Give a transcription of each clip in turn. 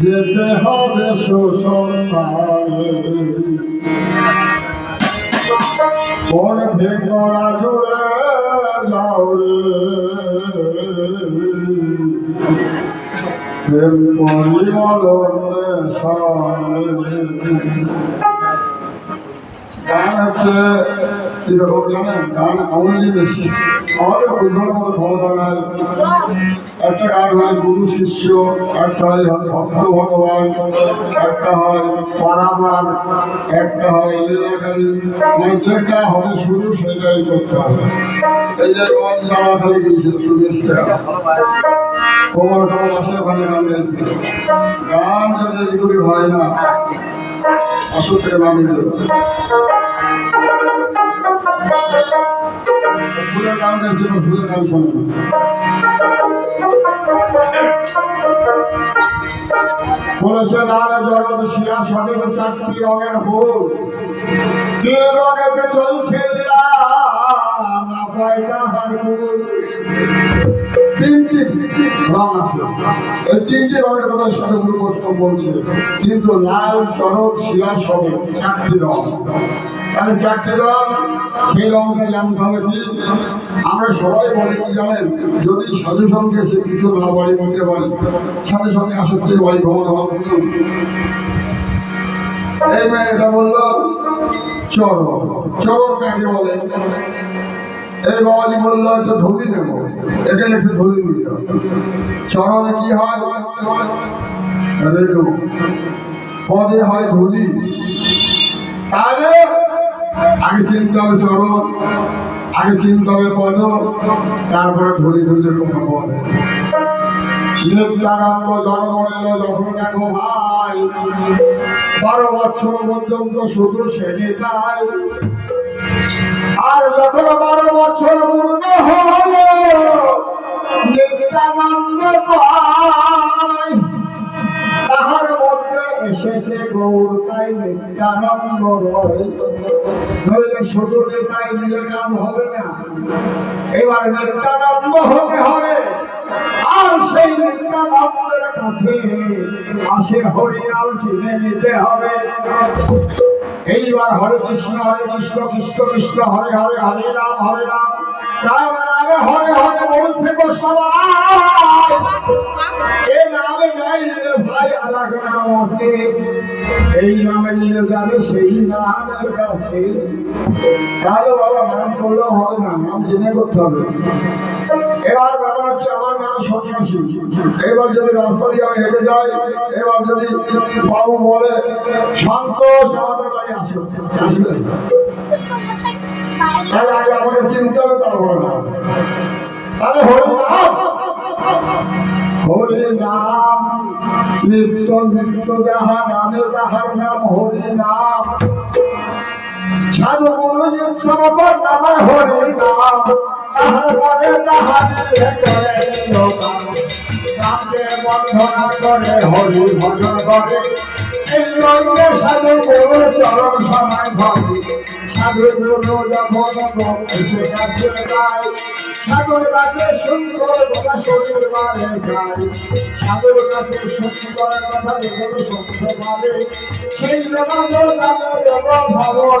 যেতে হবে সুসন্তানে কোন ভেঙ্গরা জুড়ে যাও রে। প্রেম পরিমল গান হচ্ছে গান আমাদের বন্ধুর মতো একটা গান হয় গুরু শিষ্য, একটা হয় ভক্ত ভগবান, একটা হয় পারাবার, একটা হয় লীলাকালী। মানে যেটা হবে শুরু, সেটাই করতে হবে। এই যে রোজ যাওয়া খালি কোমর কোমর আসে ওখানে গান গান যদি হয় না আসল নাম ফুলের গান গাইছিল ফুলের গান শোনে বলেছে চারটি রঙের হোক রঙেতে চলছে লীলা। তিনটি রং বলছে কিন্তু লাল চরক শিলা সবে রং তাহলে চারটি রং সেই রঙটা জানতে হবে কি সবাই বলি জানেন যদি সাধু সঙ্গে সে কিছু না বাড়ি বলতে পারি সাথে সঙ্গে আসক্তি বাড়ি ভ্রমণ এই মেয়েটা বলল চরক চরক কাকে বলে? এই বাবাজি বলল একটু ধরি নেব এখানে একটু ধরি হবে। চরণে কি হয়? পদে হয় ধরি তাহলে আগে চিনতে হবে চরণ, আগে চিনতে হবে পদ, তারপরে ধরি ধরি কথা বলে। নিত্যানন্দ জন্ম নিল যখন দেখো ভাই। বারো বছর পর্যন্ত শুধু সেজে যায়। আর যখন বারো বছর পূর্ণ হলো, নিত্যানন্দ তাহার মধ্যে এসেছে গৌর, তাই নিত্যানন্দ তাই নিয়ে কাজ হবে না। এবার নিত্যানন্দ হতে হবে। আর সেই নিত্যানন্দের কাছে আসে হরিনাম চিনে নিতে হবে। এইবার হরে কৃষ্ণ হরে কৃষ্ণ কৃষ্ণ কৃষ্ণ, হরে হরে হরে রাম হরে রাম। রাম হরে হরে বলছে নামে এই নামে নিয়ে যাবে সেই নামের কাছে। তাহলে বাবা নাম করলেও হবে না, নাম জেনে করতে হবে। এবার হচ্ছে আমার নাম সন্ন্যাসী এবার যদি রাস্তা দিয়ে আমি সাধু গুরু সমাপন নামে হরি নাম। পরে বন্ধনা করে হরি ভজন করে এই রঙে সাধু গুরু চরণ সময় ভক্তি সাধু গুরু যখন এসে কাছে গায় সাধুর কাছে সুন্দর কথা শরীর মানে যায় সাধুর কাছে সুন্দর কথা যেগুলো সত্য মানে সেই জগৎ ভবন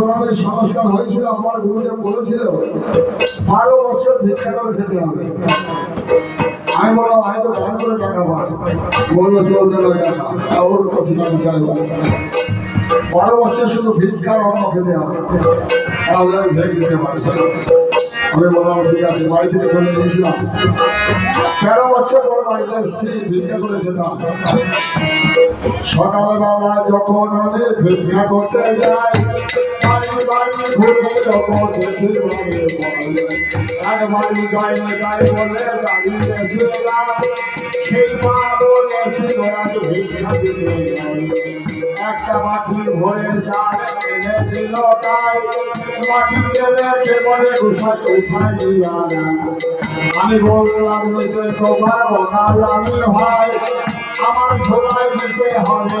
যখন সংস্কার হয়েছিল, আমার গুরুদেব বলেছিল, বারো বছর ভিক্ষা করে খেতে হবে। আমি বললাম, আমি তো গান করে টাকা পাই। বলল বছর শুধু ভিক্ষার অন্ন খেতে হবে। আমি বললাম বাড়ি থেকে চলে গিয়েছিলাম। তেরো বছর পর বাড়িতে যখন আমি ভিক্ষা করতে যাই একটা মাটি ভরে দিল তাই মাটি দেবে কে বলে গুছা উঠায় দিয়া না। আমি বললাম তোমার ওনার আমি ভাই আমার দিতে হবে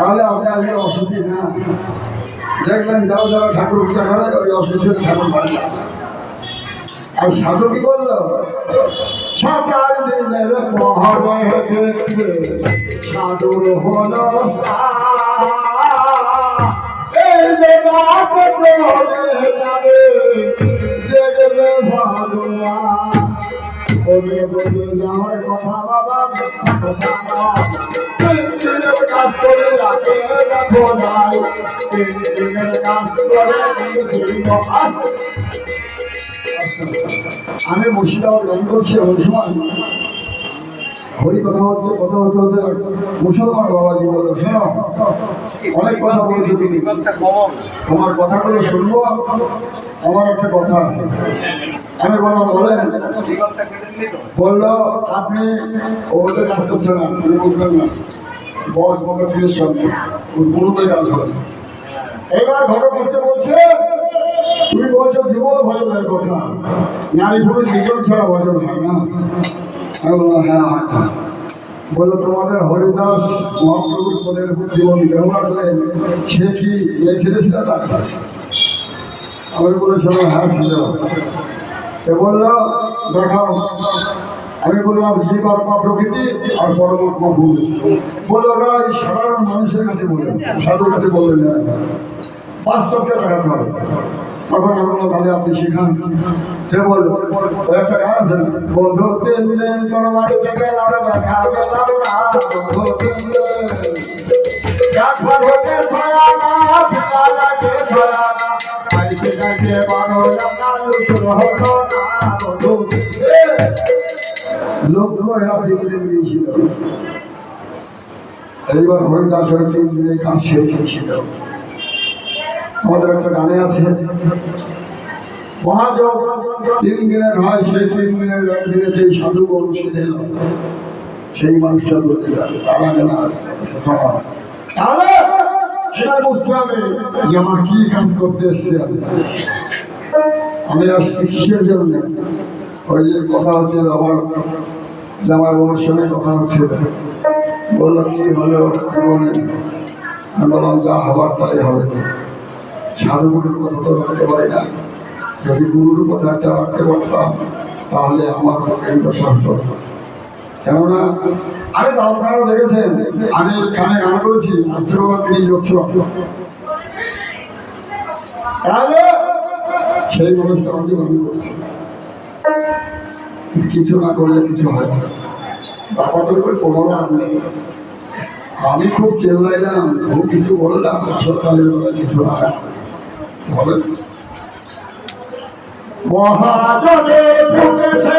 তাহলে আপনি আজকে অসুস্থ না? দেখবেন যারা যারা ঠাকুর পূজা করে, ওই অসুস্থ ঠাকুর পারে না। আর সাধু কি করল সাতার দিনের সাধুর হলো করে কথা বাবা, কথা না আমি মুর্শিদাবাদ গান করছি ওই হরি কথা হচ্ছে, কথা হতে মুসলমান বাবাজি বলল শোনো, অনেক কথা বলেছি তিনি তোমার কথাগুলো শুনব, আমার একটা কথা আছে। আমি বললাম, বলেন, বলল, আপনি ওদের কাজ করছে না তুমি বুঝবেন না। বস বকরফিলের সঙ্গে গুরুতে কাজ হবে এবার হচ্ছে বলছে, তুমি বলছো জীবন ভজনের কথা। নারী পুরুষ জীবন ছাড়া ভজন হয় না। আমি বললাম হ্যাঁ হয় বলল, তোমাদের হরিদাস মহাপ্রভুর পদের জীবন গ্রহণ করেন সে কি এই ছেলে ছিল না? আমি বলেছিলাম হ্যাঁ ছিল সে বলল, দেখাও। আমি বললাম জীবাত্মা প্রকৃতি আর পরমাত্মা ভূল বলল এই সাধারণ মানুষের কাছে বললেন সাধুর কাছে বললেন না। বাস্তবকে দেখাতে হবে আপনি শেখান সে একটা না, না এইবার হরিদাস তিন কাজ শেষ হয়েছিল। আমাদের একটা গানে আছে তিন দিনের হয়, সেই তিন দিনের সেই সাধু অনুষ্ঠিত সেই মানুষটা বলতে তারা এবার বুঝতে হবে যে আমার কি কাজ করতে এসছে। আমি আসছি কিসের জন্য? ওই কথা হচ্ছে আমার জামাই বাবার সঙ্গে কথা হচ্ছে। বলল কি হলো? আমি বললাম, যা হবার তাই হবে। সাধুগুরুর কথা তো রাখতে পারি না। যদি গুরুর কথা একটা রাখতে পারতাম, তাহলে আমার এই দশা কেননা, আরে আপনারা দেখেছেন, আমি কানে গান করেছি তিনি যোগছিল সেই মানুষটা আমি করছি। কিছু না করলে কিছু হয় করে আমি খুব চেল্লাইলাম খুব কিছু বললাম সকালের বেলা কিছু না। হবে মহাজনে ফুটেছে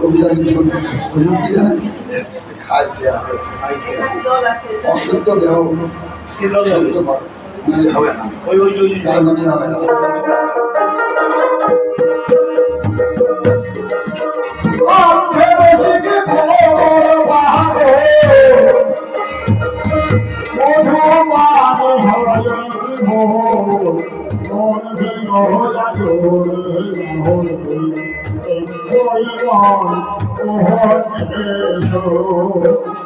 কবিতা লিখুন হুজুর কি জানেন? অসুস্থ দেহ নাহলে হবে না। মানে হবে না। هوه هه هه هه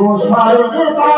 Os maiores tá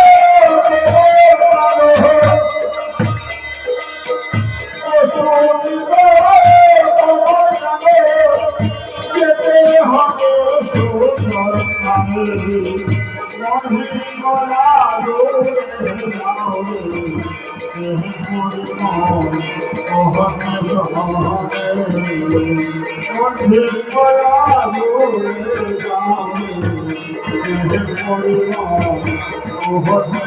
Vou